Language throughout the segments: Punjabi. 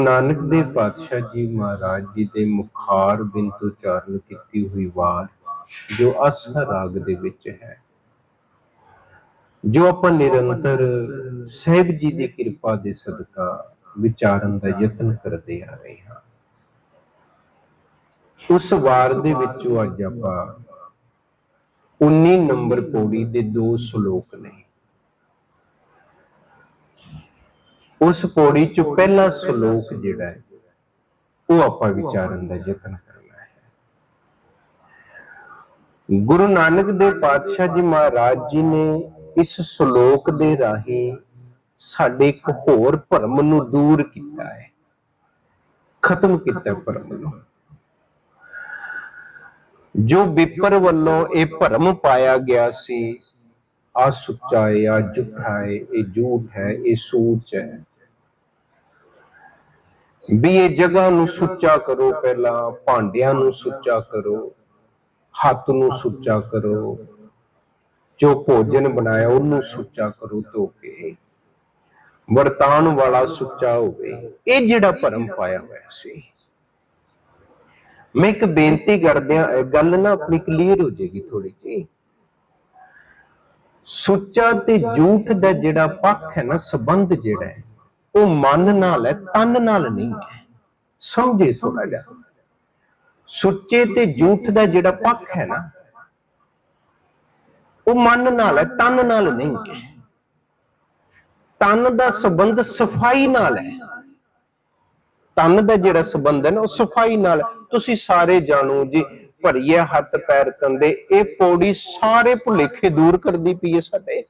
ਨਾਨਕ ਦੇਵ ਪਾਤਸ਼ਾਹ ਜੀ ਮਹਾਰਾਜ ਜੀ ਦੇ ਮੁਖਾਰ ਬਿੰਦ ਉਚਾਰਨ ਕੀਤੀ ਹੋਈ ਵਾਰ ਜੋ ਅਸਰ ਰਾਗ ਦੇ ਵਿੱਚ ਹੈ। ਜੋ ਆਪਾਂ ਨਿਰੰਤਰ ਸਹਿਬ ਜੀ ਦੀ ਕਿਰਪਾ ਦੇ ਸਦਕਾ ਵਿਚਾਰਨ ਦਾ ਯਤਨ ਕਰਦੇ ਆ ਰਹੇ ਹਾਂ। ਉਸ ਵਾਰ ਦੇ ਵਿੱਚੋਂ ਅੱਜ ਆਪਾਂ 19 ਨੰਬਰ ਪੌੜੀ ਦੇ ਦੋ ਸ਼ਲੋਕ ਨੇ। ਉਸ ਪੌੜੀ ਚ ਪਹਿਲਾ ਸ਼ਲੋਕ ਜਿਹੜਾ ਹੈ ਉਹ ਆਪਾਂ ਵਿਚਾਰਨ ਦਾ ਯਤਨ ਕਰਨਾ ਹੈ। ਗੁਰੂ ਨਾਨਕ ਦੇਵ ਪਾਤਸ਼ਾਹ ਜੀ ਮਹਾਰਾਜ ਜੀ ਨੇ ਇਸ ਸ਼ਲੋਕ ਦੇ ਰਾਹੀਂ ਸਾਡੇ ਇੱਕ ਹੋਰ ਭਰਮ ਨੂੰ ਦੂਰ ਕੀਤਾ ਹੈ। ਖਤਮ ਕੀਤਾ ਭਰਮ ਨੂੰ। ਜੋ ਵਿਪਰ ਵੱਲੋਂ ਇਹ ਭਰਮ ਪਾਇਆ ਗਿਆ ਸੀ ਆ ਸੁੱਚਾ ਹੈ ਆ ਝੂਠਾ ਹੈ ਇਹ ਝੂਠ ਹੈ ਇਹ ਸੂਚ ਹੈ। ਵੀ ਇਹ ਜਗ੍ਹਾ ਨੂੰ ਸੁੱਚਾ ਕਰੋ ਪਹਿਲਾਂ, ਭਾਂਡਿਆਂ ਨੂੰ ਸੁੱਚਾ ਕਰੋ, ਹੱਥ ਨੂੰ ਸੁੱਚਾ ਕਰੋ, ਜੋ ਭੋਜਨ ਬਣਾਇਆ ਉਹਨੂੰ ਸੁੱਚਾ ਕਰੋ ਧੋ ਕੇ। ਵਰਤਾਨ ਵਾਲਾ ਸੁੱਚਾ ਹੋਵੇ, ਇਹ ਜਿਹੜਾ ਭਰਮ ਪਾਇਆ ਹੋਇਆ ਸੀ। ਮੈਂ ਇੱਕ ਬੇਨਤੀ ਕਰਦਿਆਂ ਇਹ ਗੱਲ ਨਾ ਆਪਣੀ ਕਲੀਅਰ ਹੋ ਜਾਏਗੀ ਥੋੜੀ ਜੀ ਸੁੱਚਾ ਤੇ ਝੂਠ ਦਾ ਜਿਹੜਾ ਪੱਖ ਹੈ ਨਾ, ਸਬੰਧ ਜਿਹੜਾ ਹੈ ਉਹ ਮਨ ਨਾਲ ਹੈ, ਤਨ ਨਾਲ ਨਹੀਂ ਹੈ। ਸਮਝੇ ਥੋੜਾ ਜਿਹਾ। ਸੁੱਚੇ ਤੇ ਝੂਠ ਦਾ ਜਿਹੜਾ ਪੱਖ ਹੈ ਨਾ, ਉਹ ਮਨ ਨਾਲ ਹੈ, ਤਨ ਨਾਲ ਨਹੀਂ ਹੈ। ਤਨ ਦਾ ਸੰਬੰਧ ਸਫ਼ਾਈ ਨਾਲ ਹੈ। ਤਨ ਦਾ ਜਿਹੜਾ ਸੰਬੰਧ ਹੈ ਨਾ, ਉਹ ਸਫ਼ਾਈ ਨਾਲ ਤੁਸੀਂ ਸਾਰੇ ਜਾਣੋ ਜੀ, ਭਰੀਏ ਹੱਥ ਪੈਰ ਕੰਦੇ ਇਹ ਪੌੜੀ ਸਾਰੇ ਭੁਲੇਖੇ ਦੂਰ ਕਰਦੀ ਪਈ ਹੈ ਸਾਡੇ।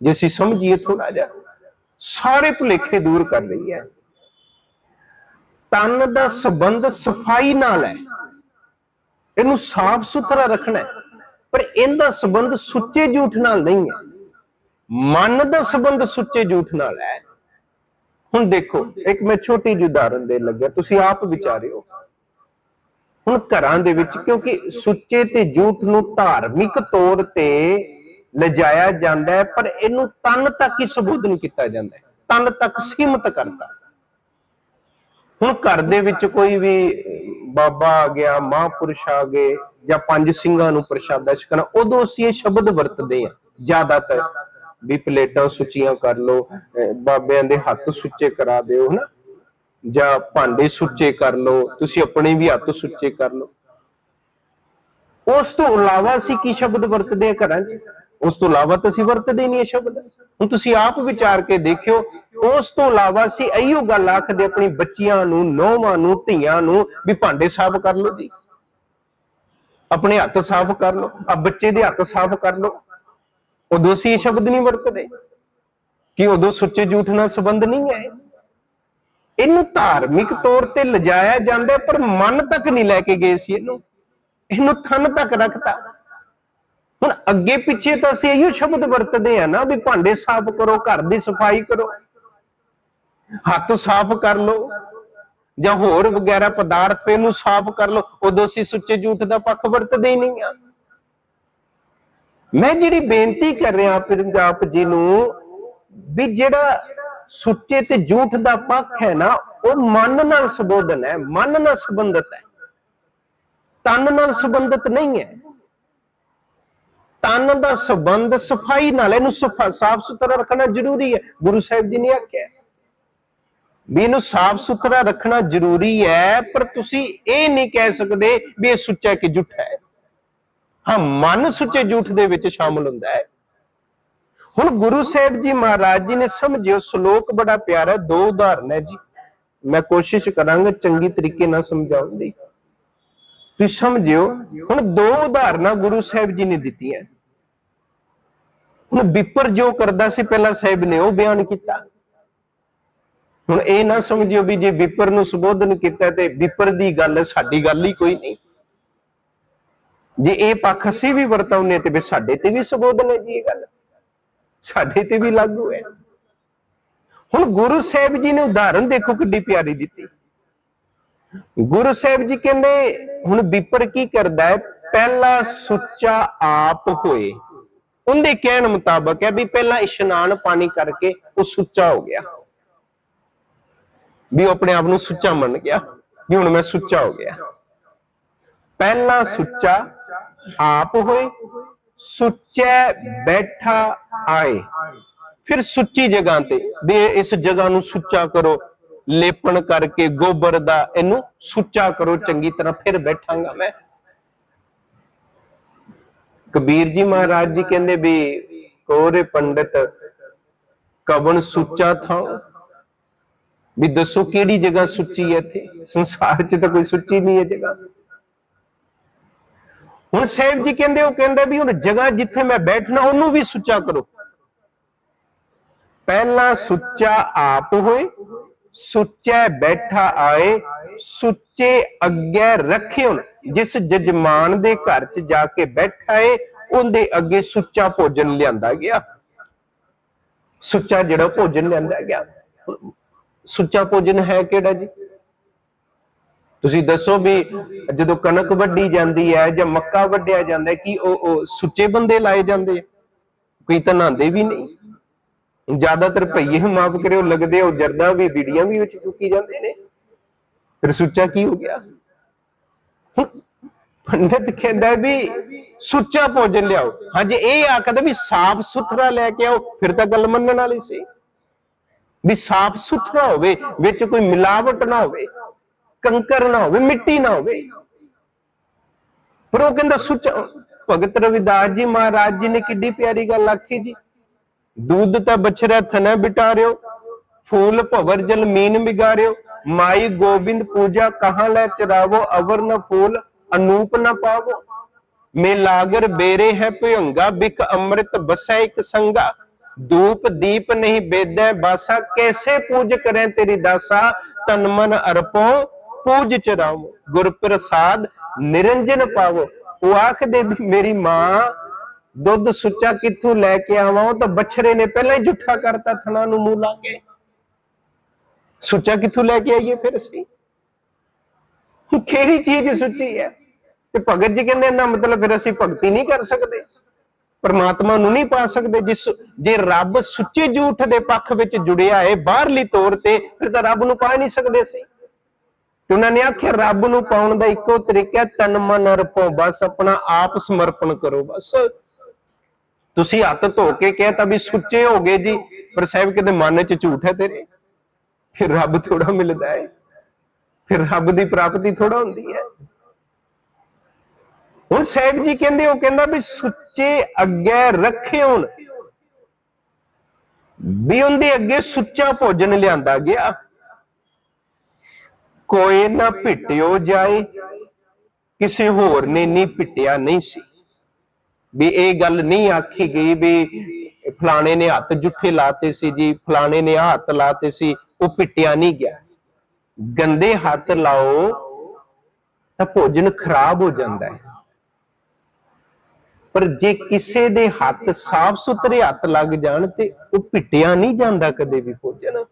ਜੇ ਅਸੀਂ ਸਮਝੀਏ ਥੋੜਾ ਜਿਹਾ। ਸਾਰੇ ਭੁਲੇਖੇ ਦੂਰ ਕਰ ਰਹੀ ਹੈ। ਤਨ ਦਾ ਸੰਬੰਧ ਸਫ਼ਾਈ ਨਾਲ ਹੈ। ਇਹਨੂੰ ਸਾਫ਼ ਸੁਥਰਾ ਰੱਖਣਾ ਹੈ। ਪਰ ਇਹਦਾ ਸੰਬੰਧ ਸੁੱਚੇ ਝੂਠ ਨਾਲ ਨਹੀਂ ਹੈ। ਮਨ ਦਾ ਸੰਬੰਧ ਸੁੱਚੇ ਝੂਠ ਨਾਲ ਹੈ। ਹੁਣ ਦੇਖੋ, ਇੱਕ ਮੈਂ ਛੋਟੀ ਜਿਹੀ ਉਦਾਹਰਨ ਦੇਣ ਲੱਗਿਆ। ਤੁਸੀਂ ਆਪ ਵਿਚਾਰਿਓ। ਹੁਣ ਘਰਾਂ ਦੇ ਵਿੱਚ ਕਿਉਂਕਿ ਸੁੱਚੇ ਤੇ ਝੂਠ ਨੂੰ ਧਾਰਮਿਕ ਤੌਰ ਤੇ ਲਿਜਾਇਆ ਜਾਂਦਾ ਹੈ, ਪਰ ਇਹਨੂੰ ਤਨ ਤੱਕ ਹੀ ਸੰਬੋਧਨ ਕੀਤਾ ਜਾਂਦਾ ਹੈ। ਤਨ ਤੱਕ ਸੀਮਤ ਕਰਤਾ। ਹੁਣ ਘਰ ਦੇ ਵਿੱਚ ਕੋਈ ਵੀ ਬਾਬਾ ਆ ਗਿਆ, ਮਹਾਂਪੁਰਸ਼ ਆ ਗਏ, ਜਾਂ ਪੰਜ ਸਿੰਘਾਂ ਨੂੰ ਪ੍ਰਸ਼ਾਦਾ ਛਕਣਾ, ਉਦੋਂ ਅਸੀਂ ਇਹ ਸ਼ਬਦ ਵਰਤਦੇ ਆ ਜ਼ਿਆਦਾਤਰ ਵੀ ਪਲੇਟਾਂ ਸੁੱਚੀਆਂ ਕਰ ਲੋ ਬਾਬਿਆਂ ਦੇ ਹੱਥ ਸੁੱਚੇ ਕਰਾ ਦਿਓ, ਹਨਾ? ਜਾਂ ਭਾਂਡੇ ਸੁੱਚੇ ਕਰ ਲੋ ਤੁਸੀਂ ਆਪਣੇ ਵੀ ਹੱਥ ਸੁੱਚੇ ਕਰ ਲੋ ਉਸ ਤੋਂ ਇਲਾਵਾ ਅਸੀਂ ਕੀ ਸ਼ਬਦ ਵਰਤਦੇ ਆ ਘਰਾਂ 'ਚ? ਉਸ ਤੋਂ ਇਲਾਵਾ ਤਾਂ ਅਸੀਂ ਵਰਤਦੇ ਹੀ ਨਹੀਂ ਇਹ ਸ਼ਬਦ। ਹੁਣ ਤੁਸੀਂ ਆਪ ਵਿਚਾਰ ਕੇ ਦੇਖਿਓ, ਉਸ ਤੋਂ ਇਲਾਵਾ ਅਸੀਂ ਇਹੋ ਗੱਲ ਆਖਦੇ ਆਪਣੀ ਬੱਚੀਆਂ ਨੂੰ, ਨੌਵਾਂ ਨੂੰ, ਧੀਆਂ ਨੂੰ ਵੀ ਭਾਂਡੇ ਸਾਫ਼ ਕਰ ਲਓ ਜੀ। ਆਪਣੇ ਹੱਥ ਸਾਫ਼ ਕਰ ਲਓ ਆ ਬੱਚੇ ਦੇ ਹੱਥ ਸਾਫ਼ ਕਰ ਲਓ। ਉਦੋਂ ਅਸੀਂ ਇਹ ਸ਼ਬਦ ਨਹੀਂ ਵਰਤਦੇ। ਕਿ ਉਦੋਂ ਸੁੱਚੇ ਝੂਠ ਨਾਲ ਸੰਬੰਧ ਨਹੀਂ ਹੈ। ਇਹਨੂੰ ਧਾਰਮਿਕ ਤੌਰ ਤੇ ਲਿਜਾਇਆ ਜਾਂਦਾ ਪਰ ਮਨ ਤੱਕ ਨਹੀਂ ਲੈ ਕੇ ਗਏ ਸੀ ਇਹਨੂੰ। ਇਹਨੂੰ ਥਨ ਤੱਕ ਰੱਖਤਾ। ਹੁਣ ਅੱਗੇ ਪਿੱਛੇ ਤਾਂ ਅਸੀਂ ਇਹੋ ਸ਼ਬਦ ਵਰਤਦੇ ਆ ਨਾ ਵੀ ਭਾਂਡੇ ਸਾਫ਼ ਕਰੋ, ਘਰ ਦੀ ਸਫ਼ਾਈ ਕਰੋ। ਹੱਥ ਸਾਫ਼ ਕਰ ਲਓ, ਜਾਂ ਹੋਰ ਵਗੈਰਾ ਪਦਾਰਥ ਇਹਨੂੰ ਸਾਫ਼ ਕਰ ਲਓ, ਉਦੋਂ ਅਸੀਂ ਸੁੱਚੇ ਝੂਠ ਦਾ ਪੱਖ ਵਰਤਦੇ ਹੀ ਨਹੀਂ ਆ। ਮੈਂ ਜਿਹੜੀ ਬੇਨਤੀ ਕਰ ਰਿਹਾ ਪੰਜਾਬ ਜੀ ਨੂੰ ਵੀ ਜਿਹੜਾ ਸੁੱਚੇ ਤੇ ਝੂਠ ਦਾ ਪੱਖ ਹੈ ਨਾ, ਉਹ ਮਨ ਨਾਲ ਸੰਬੋਧਨ ਹੈ, ਮਨ ਨਾਲ ਸੰਬੰਧਿਤ ਹੈ। ਤਨ ਨਾਲ ਸੰਬੰਧਿਤ ਨਹੀਂ ਹੈ। ਤਨ ਦਾ ਸੰਬੰਧ ਸਫ਼ਾਈ ਨਾਲ ਇਹਨੂੰ ਸਫਾ ਸਾਫ਼ ਸੁਥਰਾ ਰੱਖਣਾ ਜ਼ਰੂਰੀ ਹੈ। ਗੁਰੂ ਸਾਹਿਬ ਜੀ ਨੇ ਆਖਿਆ ਵੀ ਇਹਨੂੰ ਸਾਫ਼ ਸੁਥਰਾ ਰੱਖਣਾ ਜ਼ਰੂਰੀ ਹੈ ਪਰ ਤੁਸੀਂ ਇਹ ਨਹੀਂ ਕਹਿ ਸਕਦੇ ਵੀ ਇਹ ਸੁੱਚਾ ਕਿ ਝੂਠਾ ਹੈ। ਹਾਂ ਮਨ ਸੁੱਚੇ ਝੂਠ ਦੇ ਵਿੱਚ ਸ਼ਾਮਲ ਹੁੰਦਾ ਹੈ। ਹੁਣ ਗੁਰੂ ਸਾਹਿਬ ਜੀ ਮਹਾਰਾਜ ਜੀ ਨੇ ਸਮਝਿਓ ਸ਼ਲੋਕ ਬੜਾ ਪਿਆਰਾ ਹੈ, ਦੋ ਉਦਾਹਰਨ ਹੈ ਜੀ। ਮੈਂ ਕੋਸ਼ਿਸ਼ ਕਰਾਂਗਾ ਚੰਗੀ ਤਰੀਕੇ ਨਾਲ ਸਮਝਾਉਣ ਦੀ। ਤੁਸੀਂ ਸਮਝਿਓ ਹੁਣ ਦੋ ਉਦਾਹਰਨਾਂ ਗੁਰੂ ਸਾਹਿਬ ਜੀ ਨੇ ਦਿੱਤੀਆਂ। ਹੁਣ ਵਿਪਰ ਜੋ ਕਰਦਾ ਸੀ ਪਹਿਲਾਂ ਸਾਹਿਬ ਨੇ ਉਹ ਬਿਆਨ ਕੀਤਾ। ਹੁਣ ਇਹ ਨਾ ਸਮਝਿਓ ਵੀ ਜੇ ਵਿਪਰ ਨੂੰ ਸੰਬੋਧਨ ਕੀਤਾ ਤੇ ਵਿਪਰ ਦੀ ਗੱਲ ਹੈ, ਸਾਡੀ ਗੱਲ ਹੀ ਕੋਈ ਨਹੀਂ। ਜੇ ਇਹ ਪੱਖ ਅਸੀਂ ਵੀ ਵਰਤਾਉਨੇ ਤੇ ਵੀ ਸਾਡੇ ਤੇ ਵੀ ਸੰਬੋਧਨ ਹੈ ਜੀ ਇਹ ਗੱਲ। ਸਾਡੇ ਤੇ ਵੀ ਲਾਗੂ ਹੈ। ਹੁਣ ਗੁਰੂ ਸਾਹਿਬ ਜੀ ਨੇ ਉਦਾਹਰਨ ਦੇਖੋ ਕਿੱਡੀ ਪਿਆਰੀ ਦਿੱਤੀ। ਗੁਰੂ ਸਾਹਿਬ ਜੀ ਕਹਿੰਦੇ ਹੁਣ ਵਿਪਰ ਕੀ ਕਰਦਾ ਹੈ? ਪਹਿਲਾ ਸੁੱਚਾ ਆਪ ਹੋਏ। ਉਹਦੇ ਕਹਿਣ ਮੁਤਾਬਕ ਹੈ ਵੀ ਪਹਿਲਾਂ ਇਸ਼ਨਾਨ ਪਾਣੀ ਕਰਕੇ ਉਹ ਸੁੱਚਾ ਹੋ ਗਿਆ। ਵੀ ਉਹ ਆਪਣੇ ਆਪ ਨੂੰ ਸੁੱਚਾ ਮੰਨ ਗਿਆ, ਵੀ ਹੁਣ ਮੈਂ ਸੁੱਚਾ ਹੋ ਗਿਆ। ਪਹਿਲਾ ਸੁੱਚਾ ਆਪ ਹੋਏ, ਸੁੱਚੇ ਬੈਠਾ ਆਏ। ਫਿਰ ਸੁੱਚੀ ਜਗ੍ਹਾ ਤੇ ਵੀ ਇਸ ਜਗ੍ਹਾ ਨੂੰ ਸੁੱਚਾ ਕਰੋ, ਲੇਪਣ ਕਰਕੇ ਗੋਬਰ ਦਾ ਇਹਨੂੰ ਸੁੱਚਾ ਕਰੋ, ਚੰਗੀ ਤਰ੍ਹਾਂ ਫਿਰ ਬੈਠਾਂਗਾ ਮੈਂ। ਕਬੀਰ ਜੀ ਮਹਾਰਾਜ ਜੀ ਕਹਿੰਦੇ ਵੀ ਕੋਰੇ ਪੰਡਤ ਕਵਨ ਸੁੱਚਾ ਥਾਂ? ਵੀ ਦੱਸੋ ਕਿਹੜੀ ਜਗ੍ਹਾ ਸੁੱਚੀ ਹੈ ਇੱਥੇ? ਸੰਸਾਰ 'ਚ ਤਾਂ ਕੋਈ ਸੁੱਚੀ ਨਹੀਂ ਹੈ ਜਗ੍ਹਾ। ਹੁਣ ਸੇਵ ਜੀ ਕਹਿੰਦੇ, ਉਹ ਕਹਿੰਦੇ ਵੀ ਹੁਣ ਜਗ੍ਹਾ ਜਿੱਥੇ ਮੈਂ ਬੈਠਣਾ, ਉਹਨੂੰ ਵੀ ਸੁੱਚਾ ਕਰੋ। ਪਹਿਲਾ ਸੁੱਚਾ ਆਪ ਹੋਏ, ਸੁੱਚੇ ਬੈਠਾ ਆਏ, ਸੁੱਚੇ ਅੱਗੇ ਰੱਖਿਓ ਜਿਸ ਜਜਮਾਨ ਦੇ ਘਰ 'ਚ ਜਾ ਕੇ ਬੈਠਾ ਏ, ਉਹਦੇ ਅੱਗੇ ਸੁੱਚਾ ਭੋਜਨ ਲਿਆਂਦਾ ਗਿਆ। ਸੁੱਚਾ ਜਿਹੜਾ ਭੋਜਨ ਲਿਆਂਦਾ ਗਿਆ। ਸੁੱਚਾ ਭੋਜਨ ਹੈ ਕਿਹੜਾ ਜੀ? ਤੁਸੀਂ ਦੱਸੋ ਵੀ ਜਦੋਂ ਕਣਕ ਵੱਢੀ ਜਾਂਦੀ ਹੈ ਜਾਂ ਮੱਕਾ ਵੱਢਿਆ ਜਾਂਦਾ ਹੈ, ਕਿ ਉਹ ਸੁੱਚੇ ਬੰਦੇ ਲਾਏ ਜਾਂਦੇ ਕੋਈ ਤਾਂ ਨਹਾਉਂਦੇ ਵੀ ਨਹੀਂ। ਜ਼ਿਆਦਾਤਰ ਭਈਏ ਮਾਫ ਕਰਿਓ, ਲੱਗਦੇ ਉਹ ਜਰਦਾ ਵੀ ਵੀਡੀਆਂ ਵੀ ਵਿੱਚ ਚੁੱਕੀ ਜਾਂਦੇ ਨੇ। ਫਿਰ ਸੁੱਚਾ ਕੀ ਹੋ ਗਿਆ? ਪੰਡਿਤ ਕਹਿੰਦਾ ਵੀ ਸੁੱਚਾ ਭੋਜਨ ਲਿਆਓ। ਹਾਂਜੀ, ਇਹ ਆਖਦਾ ਵੀ ਸਾਫ਼ ਸੁਥਰਾ ਲੈ ਕੇ ਆਓ। ਫਿਰ ਤਾਂ ਗੱਲ ਮੰਨਣ ਵਾਲੀ ਸੀ। ਵੀ ਸਾਫ਼ ਸੁਥਰਾ ਹੋਵੇ, ਵਿੱਚ ਕੋਈ ਮਿਲਾਵਟ ਨਾ ਹੋਵੇ, ਕੰਕਰ ਨਾ ਹੋਵੇ, ਮਿੱਟੀ ਨਾ ਹੋਵੇ। ਪਰ ਉਹ ਕਹਿੰਦਾ ਸੁੱਚਾ, ਭਗਤ ਰਵਿਦਾਸ ਜੀ ਮਹਾਰਾਜ ਜੀ ਨੇ ਕਿੱਡੀ ਪਿਆਰੀ ਗੱਲ ਆਖੀ ਜੀ। ਦੁੱਧ ਤਾਂ ਬਛਰਾ ਥਨਾ ਬਿਟਾਰਿਓ, ਫੂਲ ਭਵਰ ਜਲ ਮੀਨ ਵਿਗਾਰਿਓ। ਮਾਈ ਗੋਬਿੰਦ ਪੂਜਾ, ਕਹਾਂ ਲੈ ਚਰਾਵੋ ਅਵਰ ਨ ਫੂਲ, ਅਨੂਪ ਨ ਪਾਵੋ? ਮੇ ਲਾਗਰ ਬੇਰੇ ਹੈ ਭਯੰਗਾ ਬਿਕ ਅੰਮ੍ਰਿਤ ਬਸੈ ਇਕ ਸੰਗਾ। ਧੂਪ ਦੀਪ ਨਹੀਂ ਬੇਦੈ ਬਾਸਾ, ਕੈਸੇ ਪੂਜ ਕਰੈ ਤੇਰੀ ਦਾਸਾ? ਤਨ ਮਨ ਅਰਪੋ, ਪੂਜ ਚਰਾਵੋ। ਗੁਰ ਪ੍ਰਸਾਦ ਨਿਰੰਜਨ ਪਾਵੋ। ਉਹ ਆਖਦੇ ਮੇਰੀ ਮਾਂ, ਦੁੱਧ ਸੁੱਚਾ ਕਿੱਥੋਂ ਲੈ ਕੇ ਆਵਾਂ? ਉਹ ਤਾਂ ਬਛਰੇ ਨੇ, ਪਹਿਲਾਂ ਹੀ ਝੁੱਠਾ ਕਰਤਾ ਥਣਾ ਨੂੰ ਮੂੰਹ ਲਾ ਸੁੱਚਾ ਕਿੱਥੋਂ ਲੈ ਕੇ ਆਈਏ ਫਿਰ ਅਸੀਂ? ਕਿਹੜੀ ਚੀਜ਼ ਸੁੱਚੀ ਹੈ? ਤੇ ਭਗਤ ਜੀ ਕਹਿੰਦੇ ਨਾ ਮਤਲਬ ਫਿਰ ਅਸੀਂ ਭਗਤੀ ਨਹੀਂ ਕਰ ਸਕਦੇ। ਪਰਮਾਤਮਾ ਨੂੰ ਨਹੀਂ ਪਾ ਸਕਦੇ। ਜਿਸ ਜੇ ਰੱਬ ਸੁੱਚੇ ਝੂਠ ਦੇ ਪੱਖ ਵਿੱਚ ਜੁੜਿਆ ਹੈ ਬਾਹਰਲੀ ਤੌਰ ਤੇ ਫਿਰ ਤਾਂ ਰੱਬ ਨੂੰ ਪਾ ਨਹੀਂ ਸਕਦੇ ਸੀ ਤੇ ਉਹਨਾਂ ਨੇ ਆਖਿਆ ਰੱਬ ਨੂੰ ਪਾਉਣ ਦਾ ਇੱਕੋ ਤਰੀਕਾ ਹੈ, ਤਨ ਮਨ ਅਰਪੋ ਬਸ ਆਪਣਾ ਆਪ ਸਮਰਪਣ ਕਰੋ ਬਸ। ਤੁਸੀਂ ਹੱਥ ਧੋ ਕੇ ਕਹਿਤਾ ਵੀ ਸੁੱਚੇ ਹੋ ਗਏ ਜੀ ਪਰ ਸਾਹਿਬ ਕਿਤੇ ਮਨ 'ਚ ਝੂਠ ਹੈ ਤੇਰੇ? ਫਿਰ ਰੱਬ ਥੋੜਾ ਮਿਲਦਾ ਹੈ ਫਿਰ ਰੱਬ ਦੀ ਪ੍ਰਾਪਤੀ ਥੋੜਾ ਹੁੰਦੀ ਹੈ ਹੁਣ ਸਾਹਿਬ ਜੀ ਕਹਿੰਦੇ, ਉਹ ਕਹਿੰਦਾ ਵੀ ਸੁੱਚੇ ਅੱਗੇ ਰੱਖਿਓ ਵੀ ਉਹਦੇ ਅੱਗੇ ਸੁੱਚਾ ਭੋਜਨ ਲਿਆਂਦਾ ਗਿਆ। ਕੋਈ ਨਾ ਭਿੱਟਿਓ ਜਾਏ, ਕਿਸੇ ਹੋਰ ਨੇ ਨਹੀਂ ਭਿੱਟਿਆ ਨਹੀਂ ਸੀ। ਵੀ ਇਹ ਗੱਲ ਨਹੀਂ ਆਖੀ ਗਈ ਵੀ ਫਲਾਣੇ ਨੇ ਹੱਥ ਜੁੱਠੇ ਲਾਤੇ ਸੀ ਜੀ, ਫਲਾਣੇ ਨੇ ਹੱਥ ਲਾਤੇ ਸੀ। ਉਹ ਪਿੱਟਿਆ ਨਹੀਂ ਗਿਆ। ਗੰਦੇ ਹੱਥ ਲਾਓ ਤਾਂ ਭੋਜਨ ਖਰਾਬ ਹੋ ਜਾਂਦਾ ਹੈ। ਪਰ ਜੇ ਕਿਸੇ ਦੇ ਹੱਥ ਸਾਫ਼ ਸੁਥਰੇ ਹੱਥ ਲੱਗ ਜਾਣ ਤੇ ਉਹ ਪਿੱਟਿਆ ਨਹੀਂ ਜਾਂਦਾ ਕਦੇ ਵੀ ਭੋਜਨ।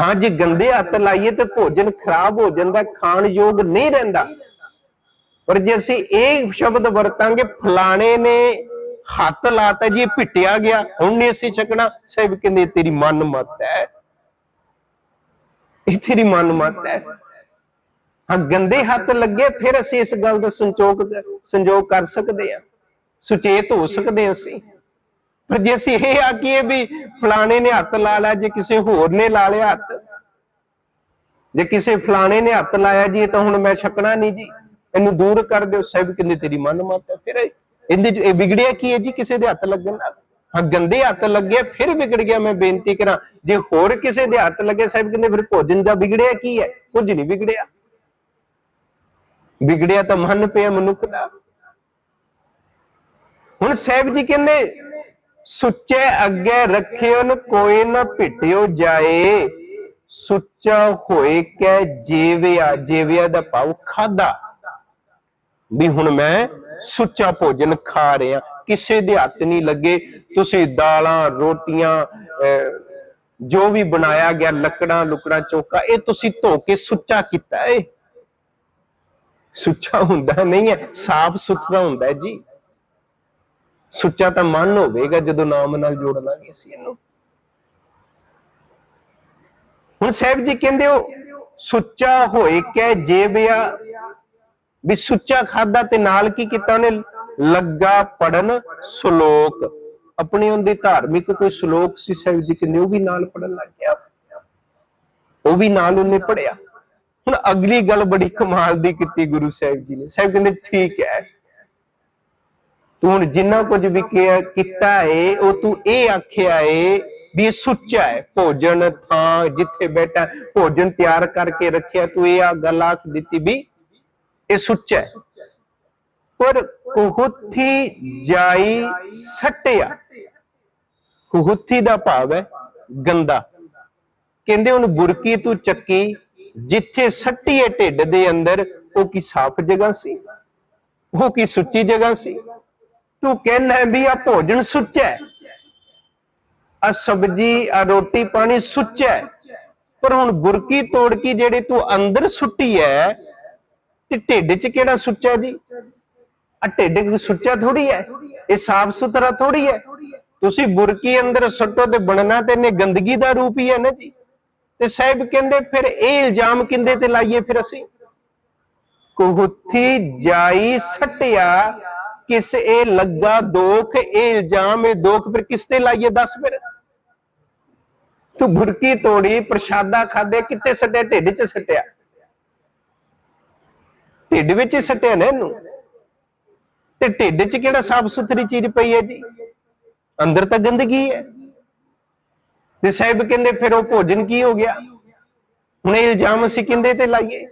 ਹਾਂ, ਜੇ ਗੰਦੇ ਹੱਥ ਲਾਈਏ ਤੇ ਭੋਜਨ ਖਰਾਬ ਹੋ ਜਾਂਦਾ ਖਾਣ ਯੋਗ ਨਹੀਂ ਰਹਿੰਦਾ। ਪਰ ਜੇ ਅਸੀਂ ਇਹ ਸ਼ਬਦ ਵਰਤਾਂਗੇ, ਫਲਾਣੇ ਨੇ ਹੱਥ ਲਾਤਾ ਜੀ, ਇਹ ਪਿੱਟਿਆ ਗਿਆ। ਹੁਣ ਨਹੀਂ ਅਸੀਂ ਛਕਣਾ। ਸਾਹਿਬ ਕਹਿੰਦੇ, ਤੇਰੀ ਮਨ ਮਤ ਹੈ। ਇਹ ਤੇਰੀ ਮਨ ਮਤ ਹੈ। ਹਾਂ, ਗੰਦੇ ਹੱਥ ਲੱਗੇ, ਫਿਰ ਅਸੀਂ ਇਸ ਗੱਲ ਦਾ ਸੰਚੋਕ ਸੰਜੋਗ ਕਰ ਸਕਦੇ ਹਾਂ। ਸੁਚੇਤ ਹੋ ਸਕਦੇ ਹਾਂ ਅਸੀਂ। ਪਰ ਜੇ ਅਸੀਂ ਇਹ ਆਖੀਏ ਵੀ ਫਲਾਣੇ ਨੇ ਹੱਥ ਲਾ ਲਿਆ, ਜੇ ਕਿਸੇ ਹੋਰ ਨੇ ਲਾ ਲਿਆ ਹੱਥ, ਜੇ ਕਿਸੇ ਫਲਾਣੇ ਨੇ ਹੱਥ ਲਾਇਆ ਜੀ ਇਹ ਤਾਂ ਹੁਣ ਮੈਂ ਛਕਣਾ ਨਹੀਂ ਜੀ। ਇਹਨੂੰ ਦੂਰ ਕਰ ਦਿਓ। ਸਾਹਿਬ ਕਹਿੰਦੇ, ਤੇਰੀ ਮਨ ਮਤ ਹੈ। ਫਿਰ ਇਹਦੇ ਵਿਗੜਿਆ ਕੀ ਹੈ ਜੀ? ਕਿਸੇ ਦੇ ਹੱਥ ਲੱਗਣ ਨਾਲ। ਗੰਦੇ ਹੱਥ ਲੱਗੇ, ਫਿਰ ਵਿਗੜ ਗਿਆ, ਮੈਂ ਬੇਨਤੀ ਕਰਾਂ। ਜੇ ਹੋਰ ਕਿਸੇ ਦੇ ਹੱਥ ਲੱਗੇ, ਸਾਹਿਬ ਕਹਿੰਦੇ, ਫਿਰ ਭੋਜਨ ਦਾ ਵਿਗੜਿਆ ਕੀ ਹੈ? ਕੁਝ ਨਹੀਂ ਵਿਗੜਿਆ। ਵਿਗੜਿਆ ਤਾਂ ਮਨ ਪਿਆ ਮਨੁੱਖ ਦਾ। ਹੁਣ ਸਾਹਿਬ ਜੀ ਕਹਿੰਦੇ, ਸੁੱਚੇ ਅੱਗੇ ਰੱਖਿਓ ਨ, ਕੋਈ ਨਾ ਭਿਟਿਓ ਜਾਏ। ਸੁੱਚਾ ਹੋਏ ਕੈ ਜੀਵਿਆ ਜੀਵਿਆ ਦਾ ਭਾਵ ਖਾਦਾ। ਵੀ ਹੁਣ ਮੈਂ ਸੁੱਚਾ ਭੋਜਨ ਖਾ ਰਿਹਾ ਕਿਸੇ ਦੇ ਹੱਥ ਨਹੀਂ ਲੱਗੇ। ਤੁਸੀਂ ਦਾਲਾਂ, ਰੋਟੀਆਂ ਜੋ ਵੀ ਬਣਾਇਆ ਗਿਆ, ਲੱਕੜਾਂ, ਲੁਕੜਾਂ, ਚੋਕਾ, ਇਹ ਤੁਸੀਂ ਧੋ ਕੇ ਸੁੱਚਾ ਕੀਤਾ ਏ। ਸੁੱਚਾ ਹੁੰਦਾ ਨਹੀਂ ਹੈ, ਸਾਫ਼ ਸੁਥਰਾ ਹੁੰਦਾ ਹੈ ਜੀ। ਸੁੱਚਾ ਤਾਂ ਮਨ ਹੋਵੇਗਾ ਜਦੋਂ ਨਾਮ ਨਾਲ ਜੋੜ ਲਾਂਗੇ ਅਸੀਂ ਇਹਨੂੰ। ਹੁਣ ਸਾਹਿਬ ਜੀ ਕਹਿੰਦੇ ਹੋ, ਸੁੱਚਾ ਹੋਏ ਕੈ ਜੇਬਿਆ ਵੀ ਸੁੱਚਾ ਖਾਦਾ ਤੇ ਨਾਲ ਕੀ ਕੀਤਾ ਉਹਨੇ? ਲੱਗਾ ਪੜਨ ਸ਼ਲੋਕ। ਆਪਣੇ ਉਹਦੀ ਧਾਰਮਿਕ ਕੋਈ ਸ਼ਲੋਕ ਸੀ ਸਾਹਿਬ ਜੀ ਕਹਿੰਦੇ, ਉਹ ਵੀ ਨਾਲ ਪੜਨ ਲੱਗ ਗਿਆ। ਉਹ ਵੀ ਨਾਲ ਉਹਨੇ ਪੜਿਆ ਹੁਣ ਅਗਲੀ ਗੱਲ ਬੜੀ ਕਮਾਲ ਦੀ ਕੀਤੀ ਗੁਰੂ ਸਾਹਿਬ ਜੀ ਨੇ। ਸਾਹਿਬ ਕਹਿੰਦੇ, ਠੀਕ ਹੈ। ਤੂੰ ਹੁਣ ਜਿੰਨਾ ਕੁਝ ਵੀ ਕੀਤਾ ਏ, ਉਹ ਤੂੰ ਇਹ ਆਖਿਆ ਏ ਵੀ ਇਹ ਸੁੱਚਾ ਹੈ। ਭੋਜਨ ਥਾਂ ਜਿੱਥੇ ਬੈਠਾ, ਭੋਜਨ ਤਿਆਰ ਕਰਕੇ ਰੱਖਿਆ। ਤੂੰ ਇਹ ਆ ਗੱਲ ਆਖ ਦਿੱਤੀ ਵੀ ਇਹ ਸੁੱਚਾ ਹੈ। ਪਰ ਕੁਹੁੱਥੀ ਜਾਈ ਸੱਟਿਆ। ਕੁਹੁੱਥੀ ਦਾ ਭਾਵ ਹੈ ਗੰਦਾ। ਕਹਿੰਦੇ ਉਹਨੂੰ ਬੁਰਕੀ ਤੂੰ ਚੱਕੀ, ਜਿੱਥੇ ਸੱਟੀਏ ਢਿੱਡ ਦੇ ਅੰਦਰ, ਉਹ ਕੀ ਸਾਫ਼ ਜਗ੍ਹਾ ਸੀ? ਉਹ ਕੀ ਸੁੱਚੀ ਜਗ੍ਹਾ ਸੀ? ਤੂੰ ਕਹਿੰਦਾ ਵੀ ਆ ਭੋਜਨ ਸੁੱਚਾ ਹੈ। ਆ ਸਬਜੀ ਆ ਰੋਟੀ ਪਾਣੀ ਸੁੱਚਾ ਹੈ। ਪਰ ਹੁਣ ਬੁਰਕੀ ਤੋੜ ਕੇ ਜਿਹੜੇ ਤੂੰ ਅੰਦਰ ਸੁੱਟੀ ਹੈ ਤੇ ਢਿੱਡ 'ਚ ਕਿਹੜਾ ਸੁੱਚਾ ਜੀ? ਆ ਢਿੱਡ ਸੁੱਚਾ ਥੋੜੀ ਹੈ? ਇਹ ਸਾਫ਼ ਸੁਥਰਾ ਥੋੜੀ ਹੈ? ਤੁਸੀਂ ਬੁਰਕੀ ਅੰਦਰ ਸੁੱਟੋ ਤੇ ਬਣਨਾ ਤੇ ਨੇ ਗੰਦਗੀ ਦਾ ਰੂਪ ਹੀ ਹੈ ਨਾ ਜੀ। ਤੇ ਸਾਹਿਬ ਕਹਿੰਦੇ, ਫਿਰ ਇਹ ਇਲਜ਼ਾਮ ਕਿੰਦੇ ਤੇ ਲਾਈਏ ਫਿਰ ਅਸੀਂ? ਕੁਹੁੱਥੀ ਜਾਈ ਸਟਿਆ, ਕਿਸ ਇਹ ਲੱਗਾ ਦੋਖ, ਇਹ ਇਲਜ਼ਾਮ, ਇਹ ਦੋਖ ਫਿਰ ਕਿਸ ਤੇ ਲਾਈਏ ਦੱਸ ਫਿਰ? ਤੂੰ ਬੁਰਕੀ ਤੋੜੀ, ਪ੍ਰਸ਼ਾਦਾ ਖਾਦੇ ਕਿੱਥੇ ਸੱਟਿਆ? ਢਿੱਡ 'ਚ ਸੱਟਿਆ। ਢਿੱਡ ਵਿੱਚ ਹੀ ਸੱਟਿਆ ਨਾ ਇਹਨੂੰ? ਤੇ ਢਿੱਡ 'ਚ ਕਿਹੜਾ ਸਾਫ਼ ਸੁਥਰੀ ਚੀਜ਼ ਪਈ ਹੈ ਜੀ? ਅੰਦਰ ਤਾਂ ਗੰਦਗੀ ਹੈ। ਤੇ ਸਾਹਿਬ ਕਹਿੰਦੇ ਫਿਰ ਉਹ ਭੋਜਨ ਕੀ ਹੋ ਗਿਆ? ਹੁਣ ਇਹ ਇਲਜ਼ਾਮ ਅਸੀਂ ਕਿੰਦੇ ਤੇ ਲਾਈਏ?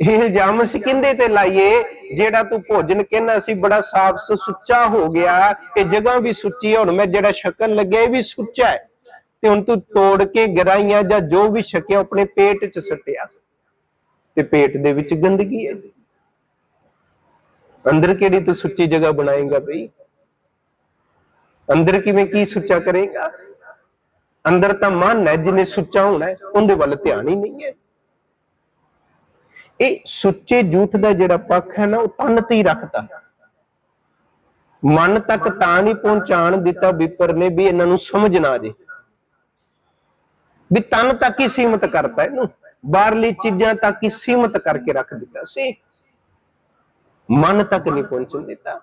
ਇਹ ਇਲਜ਼ਾਮ ਅਸੀਂ ਕਿੰਦੇ ਤੇ ਲਾਈਏ? ਜਿਹੜਾ ਤੂੰ ਭੋਜਨ ਕਹਿੰਦਾ ਸੀ ਬੜਾ ਸਾਫ਼ ਸੁੱਚਾ ਹੋ ਗਿਆ, ਇਹ ਜਗ੍ਹਾ ਵੀ ਸੁੱਚੀ ਹੈ। ਹੁਣ ਮੈਂ ਜਿਹੜਾ ਸ਼ਕਲ ਲੱਗਿਆ, ਇਹ ਵੀ ਸੁੱਚਾ ਹੈ। ਤੇ ਹੁਣ ਤੂੰ ਤੋੜ ਕੇ ਗਰਾਈਆਂ ਜਾਂ ਜੋ ਵੀ ਛਕਿਆ ਆਪਣੇ ਪੇਟ 'ਚ ਸੱਟਿਆ। ਤੇ ਪੇਟ ਦੇ ਵਿੱਚ ਗੰਦਗੀ ਹੈ। ਅੰਦਰ ਕਿਹੜੀ ਤੂੰ ਸੁੱਚੀ ਜਗ੍ਹਾ ਬਣਾਏਗਾ ਬਈ? ਅੰਦਰ ਕਿਵੇਂ ਕੀ ਸੁੱਚਾ ਕਰੇਗਾ? ਅੰਦਰ ਤਾਂ ਮਨ ਹੈ ਜਿਹਨੇ ਸੁੱਚਾ ਹੋਣਾ ਹੈ, ਉਹਦੇ ਵੱਲ ਧਿਆਨ ਹੀ ਨਹੀਂ ਹੈ। ਇਹ ਸੁੱਚੇ ਝੂਠ ਦਾ ਜਿਹੜਾ ਪੱਖ ਹੈ ਨਾ, ਉਹ ਤਨ ਤੇ ਹੀ ਰੱਖਦਾ। ਮਨ ਤੱਕ ਤਾਂ ਨਹੀਂ ਪਹੁੰਚਾਣ ਦਿੱਤਾ ਵਿਪਰ ਨੇ ਵੀ ਇਹਨਾਂ ਨੂੰ ਸਮਝ ਨਾ ਜੇ ਵੀ ਤਨ ਤੱਕ ਹੀ ਸੀਮਤ ਕਰਤਾ ਇਹਨੂੰ। ਬਾਹਰਲੀ ਚੀਜ਼ਾਂ ਤੱਕ ਹੀ ਸੀਮਤ ਕਰਕੇ ਰੱਖ ਦਿੱਤਾ ਸੀ। ਮਨ ਤੱਕ ਨਹੀਂ ਪਹੁੰਚਣ ਦਿੱਤਾ।